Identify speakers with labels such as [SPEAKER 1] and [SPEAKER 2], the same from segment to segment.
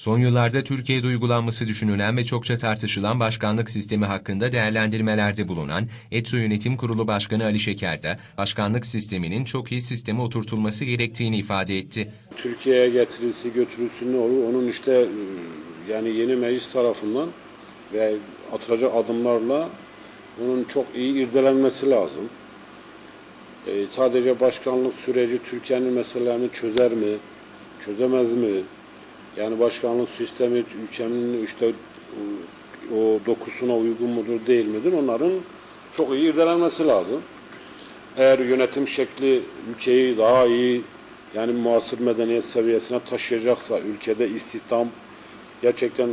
[SPEAKER 1] Son yıllarda Türkiye'de uygulanması düşünülen ve çokça tartışılan başkanlık sistemi hakkında değerlendirmelerde bulunan ETSO Yönetim Kurulu Başkanı Ali Şeker de başkanlık sisteminin çok iyi sisteme oturtulması gerektiğini ifade etti.
[SPEAKER 2] Türkiye'ye getirilsi götürülsün ne olur onun işte e, yani yeni meclis tarafından ve atılacak adımlarla bunun çok iyi irdelenmesi lazım. E, sadece başkanlık süreci Türkiye'nin meselelerini çözer mi, çözemez mi? Yani başkanlık sistemi ülkenin işte e, o dokusuna uygun mudur değil midir? Onların çok iyi irdelenmesi lazım. Eğer yönetim şekli ülkeyi daha iyi yani muasır medeniyet seviyesine taşıyacaksa, ülkede istihdam gerçekten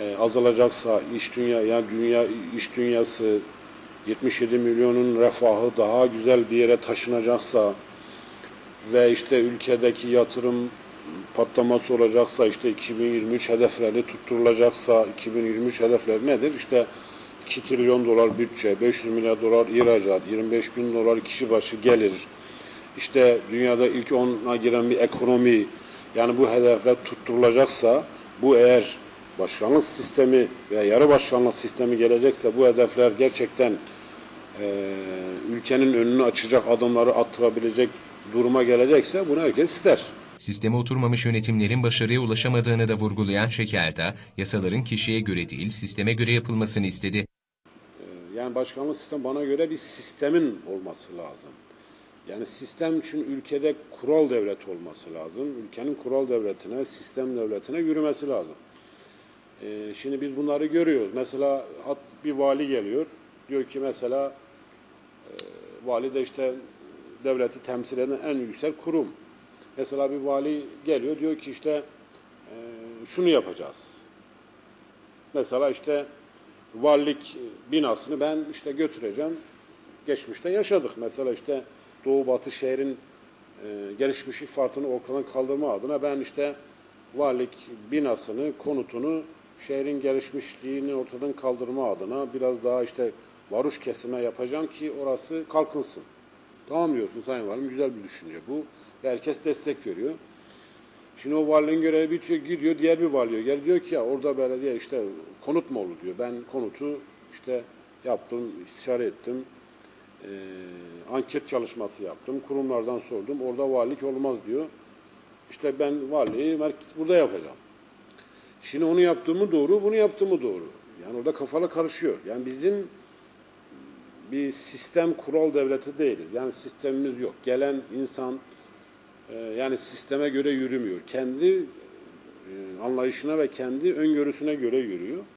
[SPEAKER 2] e, azalacaksa, iş dünya yani dünya iş dünyası 77 milyonun refahı daha güzel bir yere taşınacaksa ve işte ülkedeki yatırım patlaması olacaksa işte 2023 hedefleri tutturulacaksa 2023 hedefleri nedir? İşte 2 trilyon dolar bütçe, 500 milyar dolar ihracat, 25 bin dolar kişi başı gelir. İşte dünyada ilk 10'a giren bir ekonomi yani bu hedefler tutturulacaksa bu eğer başkanlık sistemi veya yarı başkanlık sistemi gelecekse bu hedefler gerçekten e, ülkenin önünü açacak adımları attırabilecek duruma gelecekse bunu herkes ister.
[SPEAKER 1] Sisteme oturmamış yönetimlerin başarıya ulaşamadığını da vurgulayan Şeker de yasaların kişiye göre değil sisteme göre yapılmasını istedi.
[SPEAKER 2] Yani başkanlık sistem bana göre bir sistemin olması lazım. Yani sistem için ülkede kural devlet olması lazım. Ülkenin kural devletine, sistem devletine yürümesi lazım. Ee, şimdi biz bunları görüyoruz. Mesela bir vali geliyor. Diyor ki mesela e, vali de işte devleti temsil eden en yüksek kurum. Mesela bir vali geliyor diyor ki işte e, şunu yapacağız. Mesela işte valilik binasını ben işte götüreceğim. Geçmişte yaşadık. Mesela işte Doğu Batı şehrin e, gelişmişlik farkını ortadan kaldırma adına ben işte valilik binasını, konutunu şehrin gelişmişliğini ortadan kaldırma adına biraz daha işte varuş kesime yapacağım ki orası kalkınsın. Tamam diyorsun Sayın Valim, güzel bir düşünce bu. Herkes destek veriyor. Şimdi o valinin görevi bitiyor, gidiyor diğer bir valiye gel diyor ki ya orada belediye işte konut mu olur diyor. Ben konutu işte yaptım, istişare ettim. Ee, anket çalışması yaptım. Kurumlardan sordum. Orada valilik olmaz diyor. İşte ben merkez burada yapacağım. Şimdi onu yaptığımı doğru, bunu yaptığımı doğru. Yani orada kafalar karışıyor. Yani bizim bir sistem kural devleti değiliz. Yani sistemimiz yok. Gelen insan e, yani sisteme göre yürümüyor. Kendi e, anlayışına ve kendi öngörüsüne göre yürüyor.